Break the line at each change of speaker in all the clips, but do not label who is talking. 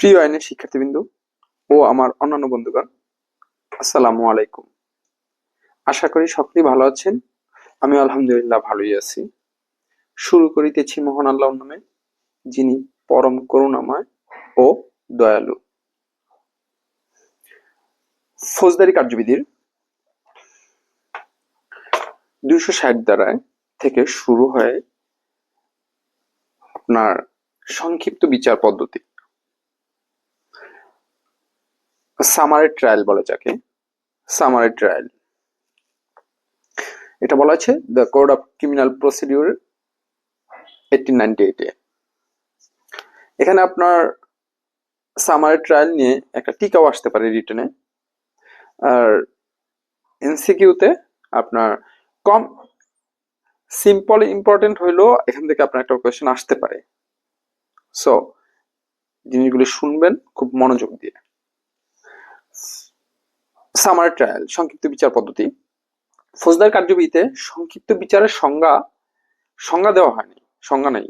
প্রিয় আইনের শিক্ষার্থীবৃন্দ ও আমার অন্যান্য বন্ধুগণ, আসসালামু আলাইকুম। আশা করি সকলেই ভালো আছেন। আমি আলহামদুলিল্লাহ ভালোই আছি। শুরু করিতেছি মোহন আল্লাহর নামে, যিনি পরম করুণাময় ও দয়ালু। ফৌজদারি কার্যবিধির দুইশো ষাট দ্বারায় থেকে শুরু হয় আপনার সংক্ষিপ্ত বিচার পদ্ধতি। সামারি ট্রায়াল বলে যাকে। Summary trial. এটা বলা আছে the code of criminal procedure eighteen ninety এইটে এখানে আপনার সামারি ট্রায়াল নিয়ে একটা টিকাও আসতে পারে রিটার্নে আর এনসিকিউতে আপনার কম সিম্পল ইম্পর্টেন্ট হইলেও এখান থেকে আপনার একটা কোয়েশ্চেন আসতে পারে। সো, জিনিসগুলি শুনবেন, খুব মনোযোগ দিয়ে। সামার ট্রায়াল, সংক্ষিপ্ত বিচার পদ্ধতি। ফৌজদার কার্যবিধিতে সংক্ষিপ্ত বিচারের সংজ্ঞা সংজ্ঞা দেওয়া হয়নি, সংজ্ঞা নেই।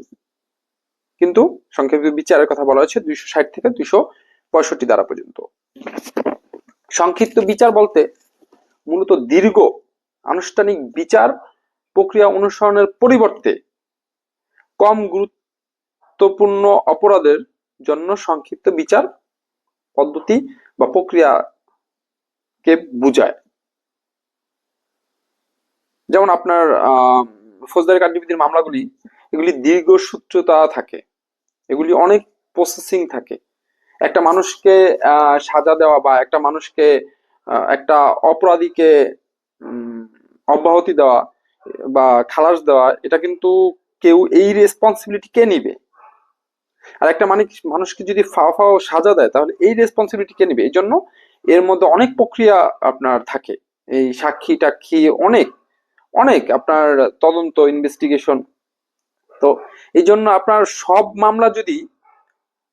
কিন্তু সংক্ষিপ্ত বিচারের কথা বলা হয়েছে দুইশো ষাট থেকে দুইশো পঁয়ষট্টি দ্বারা পর্যন্ত। সংক্ষিপ্ত বিচার বলতে মূলত দীর্ঘ আনুষ্ঠানিক বিচার প্রক্রিয়া অনুসরণের পরিবর্তে কম গুরুত্বপূর্ণ অপরাধের জন্য সংক্ষিপ্ত বিচার পদ্ধতি বা প্রক্রিয়া কে বুঝায়। যেমন আপনার ফৌজদারি কার্যবিধির মামলাগুলি, এগুলি দীর্ঘ সূত্রতা থাকে। এগুলি অনেক প্রসেসিং থাকে। একটা মানুষকে সাজা দেওয়া বা একটা মানুষকে একটা অপরাধীকে অব্যাহতি দেওয়া বা খালাস দেওয়া, এটা কিন্তু কেউ এই রেসপন্সিবিলিটি কে নিবে? আর একটা মানে মানুষকে যদি ফাও ফাও সাজা দেয়, তাহলে এই রেসপন্সিবিলিটি কে নিবে? এই জন্য এর মধ্যে অনেক প্রক্রিয়া আপনার থাকে। এই সাক্ষী টাক্ষী অনেক অনেক আপনার তদন্ত ইনভেস্টিগেশন তো এই জন্য আপনার সব মামলা যদি,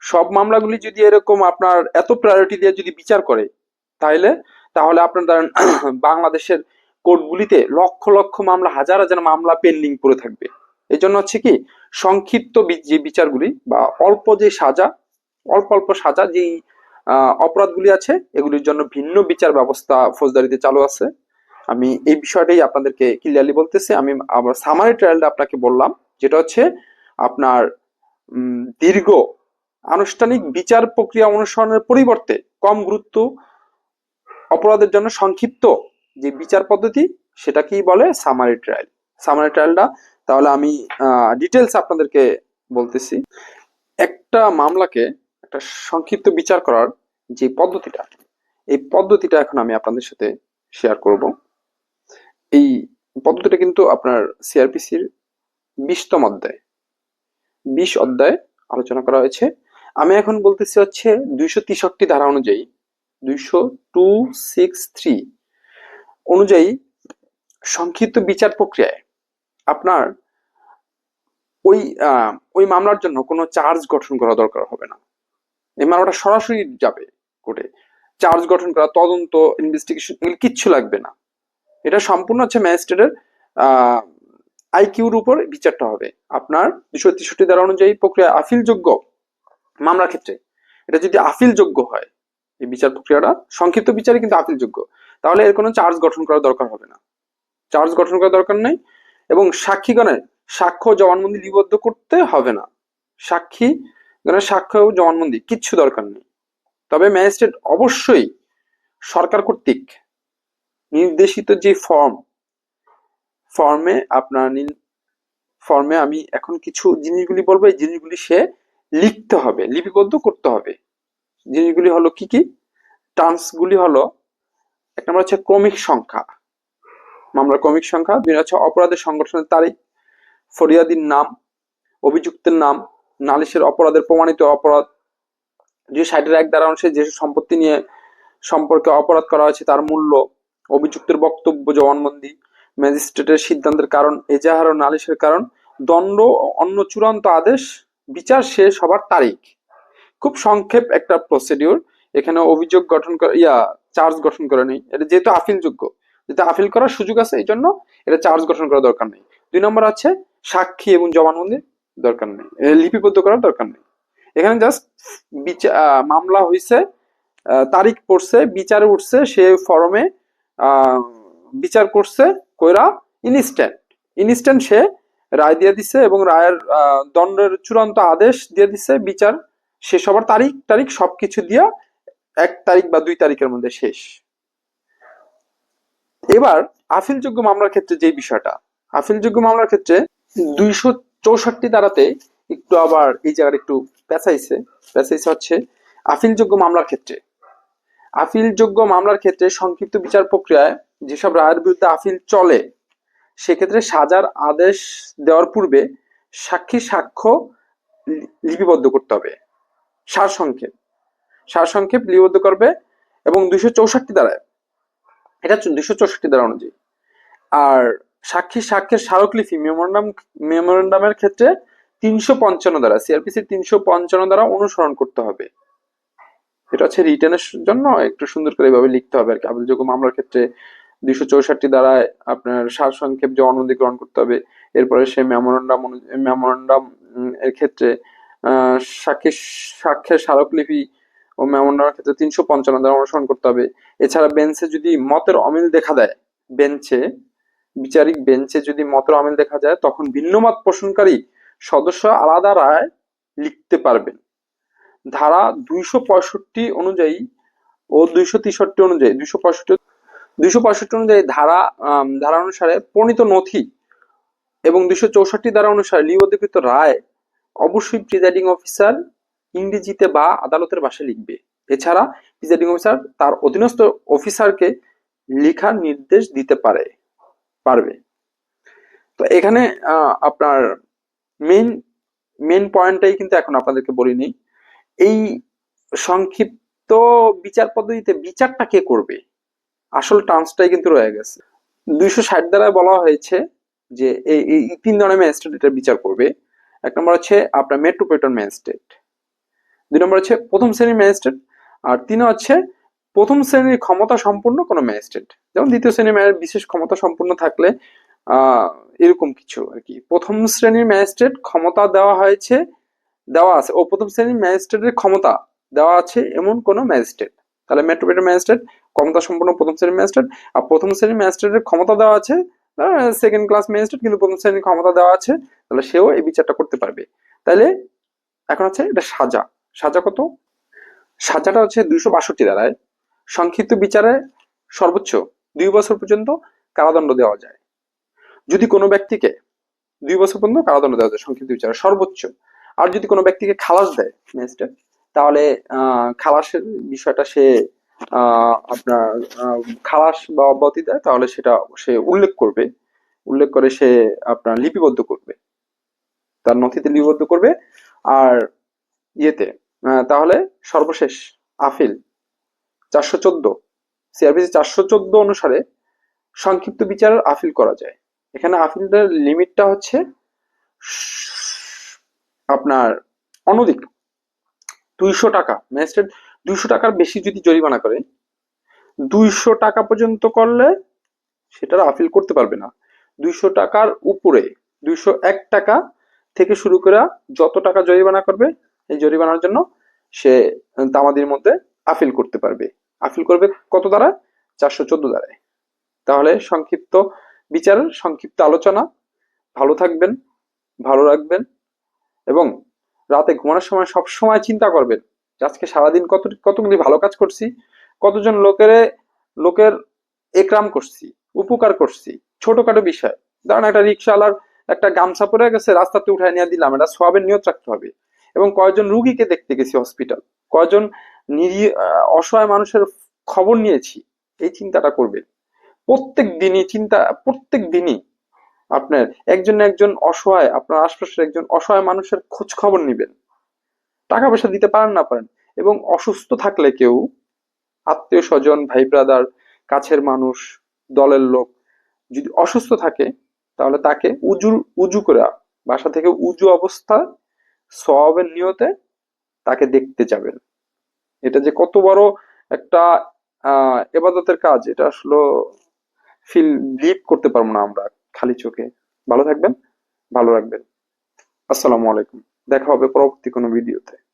সব মামলাগুলি যদি এরকম আপনার এত প্রায়োরিটি দিয়ে যদি বিচার করে তাহলে তাহলে আপনার ধরেন বাংলাদেশের কোর্টগুলিতে লক্ষ লক্ষ মামলা, হাজার হাজার মামলা পেন্ডিং পড়ে থাকবে। এই জন্য হচ্ছে কি, সংক্ষিপ্ত যে বিচারগুলি বা অল্প যে সাজা, অল্প অল্প সাজা যেই অপরাধগুলি আছে। এগুলির জন্য ভিন্ন বিচার ব্যবস্থা ফৌজদারিতে চালু আছে। আমি এই বিষয়টাই আপনাদেরকে ক্লিয়ারলি বলতেছি। আমি আবার সামারি ট্রায়ালটা আপনাকে বললাম, যেটা হচ্ছে আপনার দীর্ঘ আনুষ্ঠানিক বিচার প্রক্রিয়া অনুসরণের পরিবর্তে কম গুরুত্ব অপরাধের জন্য সংক্ষিপ্ত যে বিচার পদ্ধতি সেটা কি বলে সামারি ট্রায়াল সামারি ট্রায়ালটা তাহলে আমি ডিটেলস আপনাদেরকে বলতেছি। একটা মামলাকে একটা সংক্ষিপ্ত বিচার করার যে পদ্ধতিটা, এই পদ্ধতিটা এখন আমি আপনাদের সাথে শেয়ার করব। এই পদ্ধতিটা কিন্তু আপনার সিআরপিসির বিশতম অধ্যায়। বিশ অধ্যায় আলোচনা করা হয়েছে। আমি এখন বলতেছি হচ্ছে দুইশো তেষট্টি ধারা অনুযায়ী, দুইশো টু সিক্স থ্রি অনুযায়ী সংক্ষিপ্ত বিচার প্রক্রিয়ায় আপনার ওই ওই মামলার জন্য কোনো চার্জ গঠন করা দরকার হবে না। এই মামলাটা সরাসরি যাবে কোর্টে। চার্জ গঠন করা, তদন্ত ইনভেস্টিগেশন এগুলো কিচ্ছু লাগবে না। এটা সম্পূর্ণ হচ্ছে ম্যাজিস্ট্রেটের আইকিউর উপর বিচারটা হবে। আপনার দুশো তেষট্টি ধারা অনুযায়ী প্রক্রিয়া আপিলযোগ্য মামলার ক্ষেত্রে। এটা যদি আপিলযোগ্য হয়, এই বিচার প্রক্রিয়াটা, সংক্ষিপ্ত বিচারে কিন্তু আপিলযোগ্য। তাহলে এর কোনো চার্জ গঠন করার দরকার হবে না। চার্জ গঠন করার দরকার নেই এবং সাক্ষীগণের সাক্ষ্য জবানবন্দি লিপিবদ্ধ করতে হবে না। সাক্ষী গণের সাক্ষ্য জবানবন্দি, কিচ্ছু দরকার নেই। তবে ম্যাজিস্ট্রেট অবশ্যই সরকার কর্তৃক নির্দেশিত যে ফর্ম, ফর্মে আপনার ফর্মে আমি এখন কিছু জিনিসগুলি বলব, এই জিনিসগুলি সে লিখতে হবে, লিপিবদ্ধ করতে হবে। জিনিসগুলি হলো কি কি? টার্মসগুলি হলো, এক নম্বর হচ্ছে ক্রমিক সংখ্যা। মামলার ক্রমিক সংখ্যা, দুই হচ্ছে অপরাধের সংগঠনের তারিখ, ফরিয়াদির নাম, অভিযুক্তের নাম নালিশের অপরাধের প্রমাণিত অপরাধ, যে ষাটের এক দ্বারা অনুসারে যে সম্পত্তি নিয়ে সম্পর্কে অপরাধ করা হয়েছে তার মূল্য, অভিযুক্তের বক্তব্য, জবানবন্দি, ম্যাজিস্ট্রেটের সিদ্ধান্তের কারণ, এজাহার ও নালিশের কারণ, দণ্ড অন্য চূড়ান্ত আদেশ, বিচার শেষ হবার তারিখ। খুব সংক্ষেপ একটা প্রসিডিউর এখানে অভিযোগ গঠন করা ইয়া চার্জ গঠন করে নেই। এটা যেহেতু আপিলযোগ্য, যেহেতু আপিল করার সুযোগ আছে এই জন্য এটা চার্জ গঠন করার দরকার নেই। দুই নম্বর আছে, সাক্ষী এবং জবানবন্দির দরকার নেই। লিপিবদ্ধ করার দরকার নেই। এখানে জাস্ট বিচার মামলা হয়েছে তারিখ পড়ছে, বিচারে উঠছে, সে ফরমে বিচার করছে, কইরা ইনস্ট্যান্ট ইনস্ট্যান্ট সে রায় দিয়ে দিছে এবং রায়ের দণ্ডের চূড়ান্ত আদেশ দিয়ে দিছে, বিচার শেষ হবার তারিখ তারিখ সবকিছু দিয়া এক তারিখ বা দুই তারিখের মধ্যে শেষ। এবার আপিলযোগ্য মামলার ক্ষেত্রে যে বিষয়টা, আপিলযোগ্য মামলার ক্ষেত্রে দুইশো চৌষট্টি দ্বারাতে একটু আবার এই জায়গাটা একটু পেঁচাইছে। পেঁচাইছে হচ্ছে আপিলযোগ্য মামলার ক্ষেত্রে। আপিলযোগ্য মামলার ক্ষেত্রে সংক্ষিপ্ত বিচার প্রক্রিয়ায় যেসব রায়ের বিরুদ্ধে আপিল চলে, সেক্ষেত্রে সাজার আদেশ দেওয়ার পূর্বে সাক্ষী সাক্ষ্য লিপিবদ্ধ করতে হবে। সারসংক্ষেপ সারসংক্ষেপ লিপিবদ্ধ করবে এবং দুইশো চৌষট্টি দ্বারায় এটা দুইশো চৌষট্টি দ্বারা অনুযায়ী। আর সাক্ষী সাক্ষ্যের স্মারকলিপি মেমোরান্ডাম, মেমোরান্ডামের ক্ষেত্রে তিনশো পঞ্চান্ন দ্বারা সিআরপিসি তিনশো পঞ্চান্ন দ্বারা অনুসরণ করতে হবে। এটা হচ্ছে রিটার্নের জন্য একটু সুন্দর করে এভাবে লিখতে হবে আর কি। আপিলযোগ্য মামলার ক্ষেত্রে দুইশো চৌষট্টি দ্বারায় আপনার সারসংক্ষেপ যে অনুধিকরণ করতে হবে, এরপরে সে মেমোরান্ডাম মেমোরান্ডাম এর ক্ষেত্রে সাক্ষী সাক্ষ্যের স্মারকলিপি ও মেমোরান্ডামের ক্ষেত্রে তিনশো পঞ্চান্ন দ্বারা অনুসরণ করতে হবে। এছাড়া বেঞ্চে যদি মতের অমিল দেখা দেয়, বেঞ্চে বিচারিক বেঞ্চে যদি মতের অমিল দেখা যায়, তখন ভিন্নমত পোষণকারী সদস্য আলাদা রায় লিখতে পারবেন। ধারা দুইশো পঁয়ষট্টি অনুযায়ী ও দুইশো তেষট্টি অনুযায়ী, দুইশো পঁয়ষট্টি দুইশো পঁয়ষট্টি অনুযায়ী ধারা ধারা অনুসারে প্রণীত নথি এবং দুইশো চৌষট্টি ধারা অনুসারে লিপিবদ্ধকৃত রায় অবশ্যই প্রিজাইডিং অফিসার ইংরেজিতে বা আদালতের ভাষায় লিখবে। এছাড়া প্রিজাইডিং অফিসার তার অধীনস্থ অফিসারকে লেখার নির্দেশ দিতে পারে। পারবে। তো এখানে আপনার মেন মেইন পয়েন্টটাই কিন্তু এখন আপনাদেরকে বলিনি এই সংক্ষিপ্ত বিচার পদ্ধতিতে বিচারটা কে করবে? আসল টার্মসটাই কিন্তু রয়ে গেছে। দুইশো ষাট দ্বারা বলা হয়েছে যে এই এই তিন ধরনের ম্যাজিস্ট্রেট এটার বিচার করবে। এক নম্বর হচ্ছে আপনার মেট্রোপলিটন ম্যাজিস্ট্রেট দুই নম্বর হচ্ছে প্রথম শ্রেণির ম্যাজিস্ট্রেট। আর তিন হচ্ছে প্রথম শ্রেণির ক্ষমতা সম্পন্ন কোনো ম্যাজিস্ট্রেট। যেমন দ্বিতীয় শ্রেণির বিশেষ ক্ষমতা সম্পন্ন থাকলে এরকম কিছু আর কি। প্রথম শ্রেণির ম্যাজিস্ট্রেট ক্ষমতা দেওয়া হয়েছে, দেওয়া আছে। ও প্রথম শ্রেণির ম্যাজিস্ট্রেটের ক্ষমতা দেওয়া আছে এমন কোনো ম্যাজিস্ট্রেট। তাহলে মেট্রোপলিটন ম্যাজিস্ট্রেট, ক্ষমতা সম্পন্ন প্রথম শ্রেণির ম্যাজিস্ট্রেট, আর প্রথম শ্রেণির ম্যাজিস্ট্রেটের ক্ষমতা দেওয়া আছে সেকেন্ড ক্লাস ম্যাজিস্ট্রেট, কিন্তু প্রথম শ্রেণির ক্ষমতা দেওয়া আছে, তাহলে সেও এই বিচারটা করতে পারবে। তাহলে এখন হচ্ছে এটা সাজা। সাজা কত? সাজাটা হচ্ছে দুইশো বাষট্টি দ্বারায় সংক্ষিপ্ত বিচারে সর্বোচ্চ দুই বছর পর্যন্ত কারাদণ্ড দেওয়া যায়। যদি কোনো ব্যক্তিকে দুই বছর পর্যন্ত কারাদণ্ড দেওয়া যায় সংক্ষিপ্ত বিচারে সর্বোচ্চ। আর যদি কোনো ব্যক্তিকে খালাস দেয় ম্যাজিস্ট্রেট, তাহলে খালাসের বিষয়টা সে আপনার খালাস বা অব্যাহতি দেয়, তাহলে সেটা সে উল্লেখ করবে। উল্লেখ করে সে আপনার লিপিবদ্ধ করবে। তার নথিতে লিপিবদ্ধ করবে। আর ইয়েতে তাহলে সর্বশেষ আফিল চারশো চোদ্দ। সিআরপিসি চারশো চোদ্দ অনুসারে সংক্ষিপ্ত বিচারের আপিল করা যায়। এখানে আপিলের লিমিটটা হচ্ছে আপনার অনধিক দুইশো টাকা, ম্যাজিস্ট্রেট দুইশো টাকার বেশি যদি জরিমানা করে, দুইশো টাকা পর্যন্ত করলে সেটার আপিল করতে পারবে না। দুইশো টাকার উপরে, দুইশো এক টাকা থেকে শুরু করে যত টাকা জরিমানা করবে, এই জরিমানার জন্য সে তামাদির মধ্যে আপিল করতে পারবে। আপিল করবে কত দ্বারা? চারশো চোদ্দ দ্বারায়। তাহলে সংক্ষিপ্ত বিচারের সংক্ষিপ্ত আলোচনা। ভালো থাকবেন, ভালো রাখবেন এবং রাতে ঘুমানোর সময় সব সময় চিন্তা করবেন আজকে সারাদিন কত, কতগুলি ভালো কাজ করছি, কতজন লোকের লোকের একরাম করছি, উপকার করছি, ছোটখাটো বিষয়। ধরেন একটা রিক্সাওয়ালার একটা গামছা পরে গেছে, রাস্তাতে উঠায় নিয়ে দিলাম, এটা সবের নিয়ত রাখতে হবে। এবং কয়জন রুগীকে দেখতে গেছি হসপিটাল কয়জন নিরীহ অসহায় মানুষের খবর নিয়েছি? এই চিন্তাটা করবেন। প্রত্যেক দিনই চিন্তা প্রত্যেক দিনই আপনার একজন একজন অসহায়, আপনার আশপাশের একজন অসহায় মানুষের খোঁজ খবর নিবেন। টাকা পয়সা দিতে পারেন না পারেন, এবং অসুস্থ থাকলে কেউ, আত্মীয় স্বজন, ভাই ব্রাদার কাছের মানুষ, দলের লোক যদি অসুস্থ থাকে, তাহলে তাকে উজু উজু করে, বাসা থেকে উজু অবস্থায় সওয়াবের নিয়তে তাকে দেখতে যাবেন। এটা যে কত বড় একটা, আহ, এবাদতের কাজ, এটা আসলে ফিল লিভ করতে পারব না আমরা খালি চোখে। ভালো থাকবেন, ভালো রাখবেন। আসসালামু আলাইকুম। দেখা হবে পরবর্তী কোনো ভিডিওতে